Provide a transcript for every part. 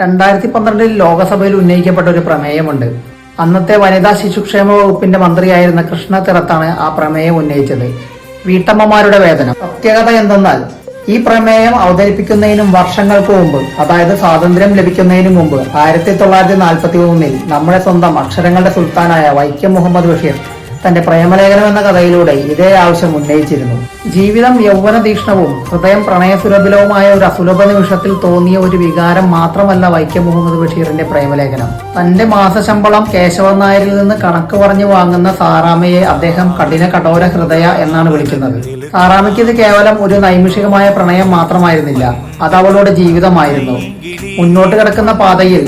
രണ്ടായിരത്തി പന്ത്രണ്ടിൽ ലോകസഭയിൽ ഉന്നയിക്കപ്പെട്ട ഒരു പ്രമേയമുണ്ട്. അന്നത്തെ വനിതാ ശിശുക്ഷേമ വകുപ്പിന്റെ മന്ത്രിയായിരുന്ന കൃഷ്ണ തിറത്താണ് ആ പ്രമേയം ഉന്നയിച്ചത്. വീട്ടമ്മമാരുടെ വേദന പ്രത്യേകത എന്തെന്നാൽ ഈ പ്രമേയം അവതരിപ്പിക്കുന്നതിനും വർഷങ്ങൾക്ക് മുമ്പ് അതായത് സ്വാതന്ത്ര്യം ലഭിക്കുന്നതിനു മുമ്പ് ആയിരത്തി തൊള്ളായിരത്തി നാൽപ്പത്തി മൂന്നിൽ നമ്മുടെ സ്വന്തം അക്ഷരങ്ങളുടെ സുൽത്താനായ വൈക്കം മുഹമ്മദ് ബഷീർ തന്റെ പ്രേമലേഖനം എന്ന കഥയിലൂടെ ഇതേ ആവശ്യം ഉന്നയിച്ചിരുന്നു. ജീവിതം യൗവന തീക്ഷ്ണവും ഹൃദയം പ്രണയസുലഭിലവുമായ ഒരു അസുലഭ നിമിഷത്തിൽ തോന്നിയ ഒരു വികാരം മാത്രമല്ല വൈക്കം മുഹമ്മദ് ബഷീറിന്റെ പ്രേമലേഖനം. തന്റെ മാസശമ്പളം കേശവൻ നായരിൽ നിന്ന് കണക്ക് പറഞ്ഞു വാങ്ങുന്ന സാറാമയെ അദ്ദേഹം കഠിന കഠോര ഹൃദയ എന്നാണ് വിളിക്കുന്നത്. സാറാമയ്ക്ക് ഇത് കേവലം ഒരു നൈമിഷികമായ പ്രണയം മാത്രമായിരുന്നില്ല അത് അവളുടെ ജീവിതമായിരുന്നു. മുന്നോട്ട് കിടക്കുന്ന പാതയിൽ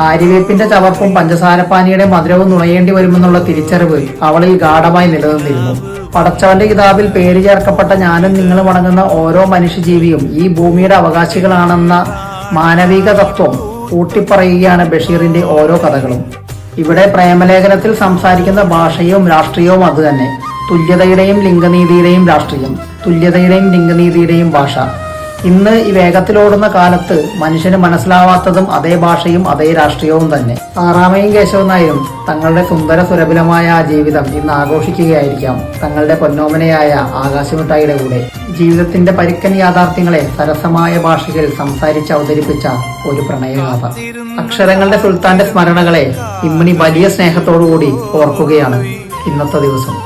ആര്യവേപ്പിന്റെ ചവർപ്പും പഞ്ചസാരപ്പാനിയുടെ മധുരവും നുണയേണ്ടി വരുമെന്നുള്ള തിരിച്ചറിവ് അവളിൽ ഗാഠമായി നിലനിന്നിരുന്നു. പടച്ചവന്റെ കിതാബിൽ പേര് ചേർക്കപ്പെട്ട ഞാനും നിങ്ങളും അടങ്ങുന്ന ഓരോ മനുഷ്യജീവിയും ഈ ഭൂമിയുടെ അവകാശികളാണെന്ന മാനവിക തത്വം ഊട്ടിപ്പറയുകയാണ് ബഷീറിന്റെ ഓരോ കഥകളും. ഇവിടെ പ്രേമലേഖനത്തിൽ സംസാരിക്കുന്ന ഭാഷയും രാഷ്ട്രീയവും അതുതന്നെ. തുല്യതയുടെയും ലിംഗനീതിയുടെയും രാഷ്ട്രീയം. തുല്യതയുടെയും ലിംഗനീതിയുടെയും ഭാഷ. ഇന്ന് ഈ വേഗത്തിലോടുന്ന കാലത്ത് മനുഷ്യന് മനസ്സിലാവാത്തതും അതേ ഭാഷയും അതേ രാഷ്ട്രീയവും തന്നെ. ആറാമയും കേശവനായും തങ്ങളുടെ സുന്ദര സുരഭിലമായ ആ ജീവിതം ഇന്ന് ആഘോഷിക്കുകയായിരിക്കാം. തങ്ങളുടെ പൊന്നോമനയായ ആകാശമിട്ടായിയുടെ കൂടെ. ജീവിതത്തിന്റെ പരിക്കൻ യാഥാർത്ഥ്യങ്ങളെ സരസമായ ഭാഷയിൽ സംസാരിച്ച് അവതരിപ്പിച്ച ഒരു പ്രണയഗാഥ. അക്ഷരങ്ങളുടെ സുൽത്താന്റെ സ്മരണകളെ ഇമ്മിണി വലിയ സ്നേഹത്തോടുകൂടി ഓർക്കുകയാണ് ഇന്നത്തെ ദിവസം.